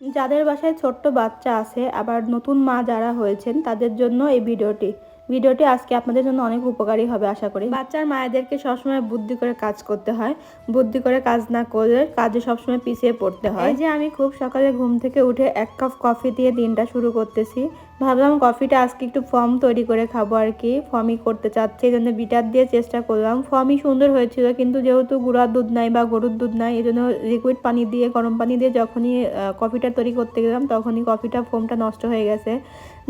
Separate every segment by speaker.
Speaker 1: যাদের বাসায় ছোট্ট বাচ্চা আছে, আবার নতুন মা যারা হয়েছেন, তাদের জন্য এই ভিডিওটি। ভিডিওটি আজকে আপনাদের জন্য অনেক উপকারী হবে, আশা করি। বাচ্চার মায়েদেরকে সবসময় বুদ্ধি করে কাজ করতে হয়। বুদ্ধি করে কাজ না করলে কাজে সবসময় পিছিয়ে পড়তে হয়। যে আমি খুব সকালে ঘুম থেকে উঠে এক কাপ কফি দিয়ে দিনটা শুরু করতেছি। ভাবলাম কফিটা আজকে একটু ফর্ম তৈরি করে খাব আর কি, ফর্মই করতে চাচ্ছি, এই জন্য বিটার দিয়ে চেষ্টা করলাম। ফর্মই সুন্দর হয়েছিল, কিন্তু যেহেতু গুঁড়ার দুধ নাই বা গরুর দুধ নাই, এই জন্য লিকুইড পানি দিয়ে, গরম পানি দিয়ে যখনই কফিটা তৈরি করতে গেলাম, তখনই কফিটা ফোমটা নষ্ট হয়ে গেছে।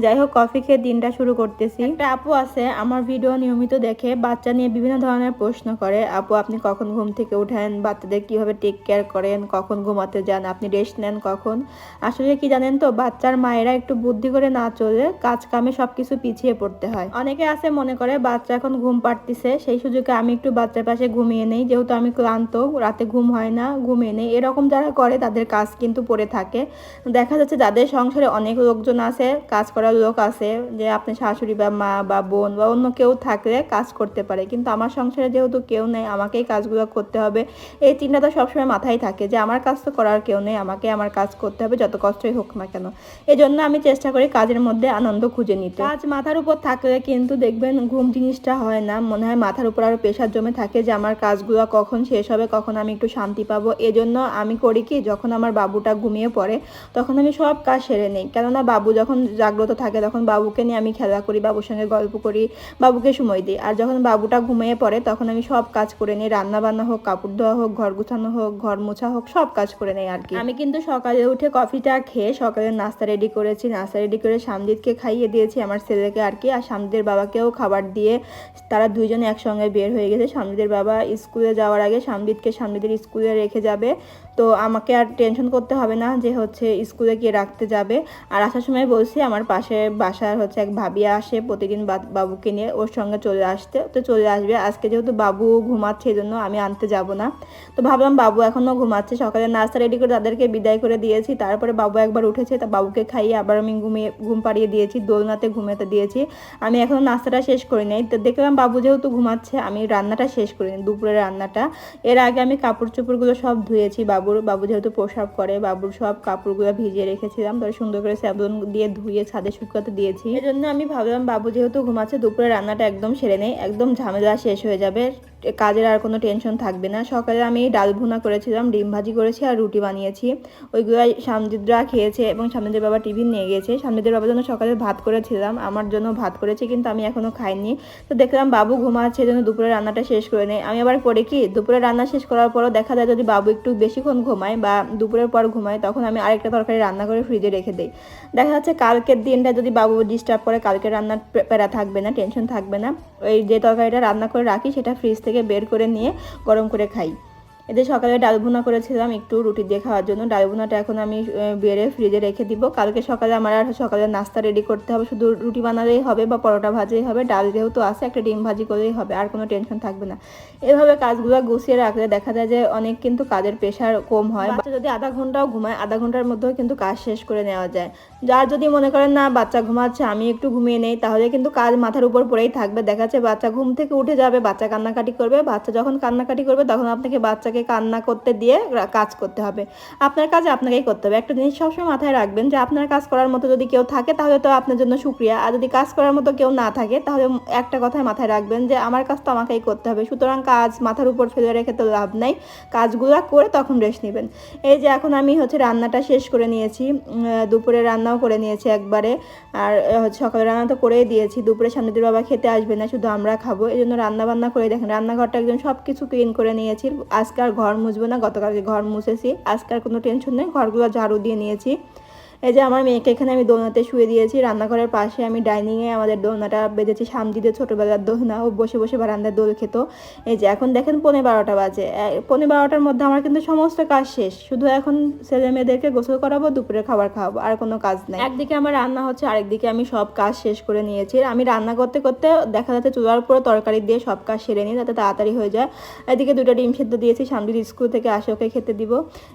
Speaker 1: যাই হোক, কফি খেয়ে দিনটা শুরু করতেছি। একটা আপু আছে, আমার ভিডিও নিয়মিত দেখে, বাচ্চা নিয়ে বিভিন্ন ধরনের প্রশ্ন করে, আপু, আপনি কখন ঘুম থেকে উঠেন? বাচ্চাদের কীভাবে টেক কেয়ার করেন? কখন ঘুমাতে যান? আপনি রেস্ট নেন কখন? আসলে কি জানেন তো, বাচ্চার মায়েরা একটু বুদ্ধি করে না চলে কাজ কামে সবকিছু পিছিয়ে পড়তে হয়। অনেকে আছে মনে করে, বাচ্চা এখন ঘুম পাড়তিছে, সেই সুযোগে আমি একটু বাচ্চার পাশে ঘুমিয়ে নেই, যেহেতু আমি ক্লান্ত, রাতে ঘুম হয় না, ঘুমিয়ে নেই। এরকম যারা করে, তাদের কাজ কিন্তু পড়ে থাকে। দেখা যাচ্ছে যাদের সংসারে অনেক লোকজন আছে, কাজ করার লোক আছে, যে আপনি শাশুড়ি বা মা বা বোন বা অন্য কেউ থাকলে কাজ করতে পারে। কিন্তু আমার সংসারে যেহেতু কেউ নেই, আমাকেই কাজগুলো করতে হবে। এই চিন্তাটা সবসময় মাথায় থাকে যে, আমার কাজ তো করার কেউ নেই, আমাকে আমার কাজ করতে হবে, যত কষ্টই হোক না কেন। এই জন্য আমি চেষ্টা করি কাজের মধ্যে আনন্দ খুঁজে নিতে। কাজ মাথার উপর থাকলে কিন্তু দেখবেন ঘুম জিনিসটা হয় না। মনে হয় মাথার উপর আরও প্রেশার জমে থাকে যে আমার কাজগুলো কখন শেষ হবে? কখন আমি একটু শান্তি পাবো? এজন্য আমি করি কি যখন আমার বাবুটা ঘুমিয়ে পড়ে তখন আমি সব কাজ সেরে নিই। কেননা বাবু যখন জাগ্রত থাকে তখন বাবুকে নিয়ে আমি খেলা করি বাবুর সঙ্গে গল্প করি বাবুকে সময় দিই। আর যখন বাবুটা ঘুমিয়ে পড়ে তখন আমি সব কাজ করে নিই। রান্না বান্না হোক কাপড় ধোয়া হোক ঘর গুছানো হোক ঘর মোছা হোক সব কাজ করে নেই আর কি। আমি কিন্তু সকালে উঠে কফিটা খেয়ে সকালে নাস্তা রেডি করেছি। নাস্তা রেডি করে সামজিৎকে খাইয়ে দিয়েছি, আমার ছেলেকে আর কি। আর সামজিদের বাবাকেও খাবার দিয়ে তারা দুইজনে একসঙ্গে বের হয়ে গেছে। সামজিদের বাবা স্কুলে যাওয়ার আগে সামজিৎকে সামজিদের স্কুলে রেখে যাবে। তো আমাকে আর টেনশন করতে হবে না যে হচ্ছে স্কুলে গিয়ে রাখতে যাবে। আর আসার সময় বলছি আমার পাশে বাসার হচ্ছে এক ভাবি আসে প্রতিদিন বাবুকে নিয়ে ওর সঙ্গে চলে আসতে। তো চলে আসবে। আজকে যেহেতু বাবু ঘুমাচ্ছে এই জন্য আমি আনতে যাব না। তো ভাবলাম বাবু এখনও ঘুমাচ্ছে। সকালে নাস্তা রেডি করে তাদেরকে বিদায় করে দিয়েছি। তারপরে বাবু একবার উঠেছে। তা বাবুকে খাইয়ে আবার আমি ঘুমিয়ে ঘুম পাড়িয়ে দিয়েছি। দোলনাতে ঘুমাতে দিয়েছি। আমি এখনও নাস্তাটা শেষ করি নাই। তো দেখলাম বাবু যেহেতু ঘুমাচ্ছে, আমি রান্নাটা শেষ করি নি দুপুরের রান্নাটা। এর আগে আমি কাপড় চোপড়গুলো সব ধুয়েছি বাবুর, বাবু যেহেতু প্রসাব করে, বাবুর সব কাপড়গুলো ভিজিয়ে রেখেছিলাম তারপরে সুন্দর করে স্যাবলন দিয়ে ধুয়ে ছাদে শুকাতে দিয়েছি। এই জন্য আমি ভাবলাম, বাবু যেহেতু ঘুমাচ্ছে, দুপুরে রান্নাটা একদম সেরে নেই, একদম ঝামেলা শেষ হয়ে যাবে কাজের আর কোনো টেনশন থাকবে না। সকালে আমি ডাল ভুনা করেছিলাম, ডিম ভাজি করেছি আর রুটি বানিয়েছি। ওইগুলো সামজিদরা খেয়েছে এবং সামজিদের বাবা টিফিন নিয়ে গিয়েছে। সামজিদের বাবার জন্য সকালে ভাত করেছিলাম, আমার জন্য ভাত করেছি কিন্তু আমি এখনও খাইনি। তো দেখলাম বাবু ঘুমাচ্ছে জন্য দুপুরে রান্নাটা শেষ করে নেই। আমি আবার করি কি? দুপুরে রান্না শেষ করার পরও দেখা যায় যদি বাবু একটু বেশিক্ষণ ঘুমায় বা দুপুরের পর ঘুমাই, তখন আমি আরেকটা তরকারি রান্না করে ফ্রিজে রেখে দিই। দেখা যাচ্ছে কালকের দিনটা যদি বাবু ডিস্টার্ব করে কালকে রান্নার প্যারা থাকবে না টেনশন থাকবে না। ওই যে তরকারিটা রান্না করে রাখি, সেটা ফ্রিজ থেকে বের করে নিয়ে গরম করে খাই। এদের সকালে ডাল ভুনা করেছিলাম, একটু রুটি দিয়ে খাওয়ার জন্য। ডাল ভুনাটা এখন আমি বেড়ে ফ্রিজে রেখে দিব। কালকে সকালে আমার আর সকালে নাস্তা রেডি করতে হবে। শুধু রুটি বানালেই হবে বা পরোটা ভাজলেই হবে। ডাল যেহেতু আছে, একটা ডিম ভাজি করলেই হবে, আর কোনো টেনশন থাকবে না। এভাবে কাজগুলো গুছিয়ে রাখলে দেখা যায় যে অনেক কিন্তু কাজের প্রেশার কম হয়। বাচ্চা যদি আধা ঘন্টাও ঘুমায়, আধা ঘণ্টার মধ্যেও কিন্তু কাজ শেষ করে নেওয়া যায়। যার যদি মনে করেন, না, বাচ্চা ঘুমাচ্ছে, আমি একটু ঘুমিয়ে নেই, তাহলে কিন্তু কাজ মাথার উপর পড়েই থাকবে। দেখা যাচ্ছে বাচ্চা ঘুম থেকে উঠে যাবে, বাচ্চা কান্নাকাটি করবে। বাচ্চা যখন কান্নাকাটি করবে, তখন আপনাকে বাচ্চাকে কান্না করতে দিয়ে কাজ করতে হবে। আপনার কাজ আপনাকেই করতে হবে। একটা জিনিস সবসময় মাথায় রাখবেন যে, আপনার কাজ করার মতো যদি কেউ থাকে, তাহলে তো আপনার জন্য সুক্রিয়া আর যদি কাজ করার মতো কেউ না থাকে, তাহলে একটা কথাই মাথায় রাখবেন যে, আমার কাজ তো আমাকেই করতে হবে। সুতরাং কাজ মাথার উপর ফেলে রেখে তো লাভ নাই। কাজগুলো করে তখন রেস্ট নেবেন। এই যে, এখন আমি হচ্ছে রান্নাটা শেষ করে নিয়েছি। দুপুরে রান্নাও করে নিয়েছি একবারে। আর হচ্ছে সকালে রান্না তো করেই দিয়েছি। দুপুরে সামনেদের বাবা খেতে আসবে না, শুধু আমরা খাব। এই জন্য রান্না বান্না করে দেখেন, রান্নাঘরটা একদম সব কিছু ক্লিন করে নিয়েছি। আজকে আর ঘর মুছবো না, গতকালকে ঘর মুছেছি। আজকে আর কোনো টেনশন নেই, ঘরগুলো ঝাড়ু দিয়ে নিয়েছি। এই যে আমার মেয়েকে এখানে আমি দোলনাতে শুয়ে দিয়েছি, রান্নাঘরের পাশে আমি ডাইনিংয়ে আমাদের দোলনাটা বেঁধেছি সামজিদের ছোটোবেলার দোলনা, ও বসে বসে বারান্দায় দোল খেত। এই যে এখন দেখেন পনেরো বারোটা বাজে। পনেরো বারোটার মধ্যে আমার কিন্তু সমস্ত কাজ শেষ। শুধু এখন ছেলে মেয়েদেরকে গোসল করাবো, দুপুরে খাবার খাওয়াবো, আর কোনো কাজ নেই। একদিকে আমার রান্না হচ্ছে, আরেকদিকে আমি সব কাজ শেষ করে নিয়েছি। আমি রান্না করতে করতে দেখা যাচ্ছে চুলার উপরে তরকারি দিয়ে সব কাজ সেরে নিই, যাতে তাড়াতাড়ি হয়ে যায়। এদিকে দুটো ডিম সেদ্ধ দিয়েছি সামদির স্কুল থেকে আসে ওকে খেতে দিব।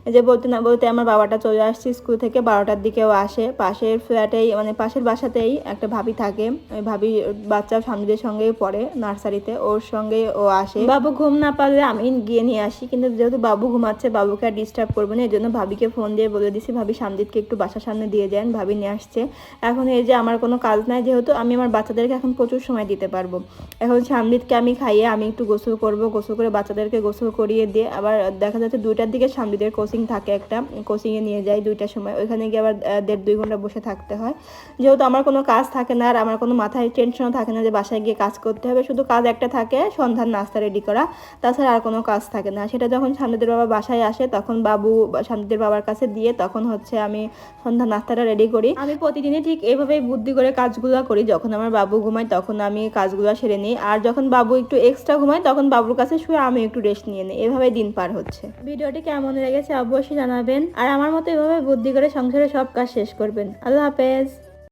Speaker 1: এই যে বলতে না বলতে আমার বাবাটা চলে আসছে স্কুল থেকে বারোটার দিকে। কেউ আসে, পাশের ফ্ল্যাটেই মানে পাশের বাসাতেই একটা ভাবি থাকে। ওই ভাবি বাচ্চা স্বামীদের সঙ্গেই পড়ে নার্সারিতে, ওর সঙ্গে ও আসে। বাবু ঘুম না পারলে আমি গিয়ে নিয়ে আসি, কিন্তু যেহেতু বাবু ঘুমাচ্ছে, বাবুকে আর ডিস্টার্ব করব না, এই জন্য ভাবিকে ফোন দিয়ে বলে দিছি, ভাবি সামদিদকে একটু বাসার সামনে দিয়ে যান, ভাবি নিয়ে আসছে। এখন এই যে আমার কোনো কাজ নাই, যেহেতু আমি আমার বাচ্চাদেরকে এখন প্রচুর সময় দিতে পারব। এখন সামদিদকে আমি খাইয়ে আমি একটু গোসল করব, গোসল করে বাচ্চাদেরকে গোসল করিয়ে দিয়ে আবার দেখা যাচ্ছে দুইটার দিকে সামদিদের কোচিং থাকে একটা কোচিংয়ে নিয়ে যাই দুইটার সময়। ওইখানে গিয়ে আবার দেড় দুই ঘণ্টা বসে থাকতে হয়। যেহেতু আমার কোনো কাজ থাকে না আর আমার কোনো মাথায় টেনশনও থাকে না যে বাসায় গিয়ে কাজ করতে হবে, শুধু কাজ একটা থাকে, সন্ধ্যার নাস্তা রেডি করা। তাছাড়া আর কোনো কাজ থাকে না। সেটা যখন শান্তিদের বাবা বাসায় আসে, তখন বাবু শান্তিদের বাবার কাছে দিয়ে তখন হচ্ছে আমি সন্ধ্যা নাস্তাটা রেডি করি। আমি প্রতিদিনই ঠিক এভাবেই বুদ্ধি করে কাজগুলো করি। যখন আমার বাবু ঘুমায়, তখন আমি কাজগুলো সেরে নিই। আর যখন বাবু একটু এক্সট্রা ঘুমায়, তখন বাবুর কাছে শুয়ে আমি একটু রেস্ট নিয়ে নিই। এভাবেই দিন পার হচ্ছে। ভিডিওটি কেমন লেগেছে অবশ্যই জানাবেন। আর আমার মতো এভাবে বুদ্ধি করে সংসারে সব শেষ করবেন। আল্লাহ হাফেজ।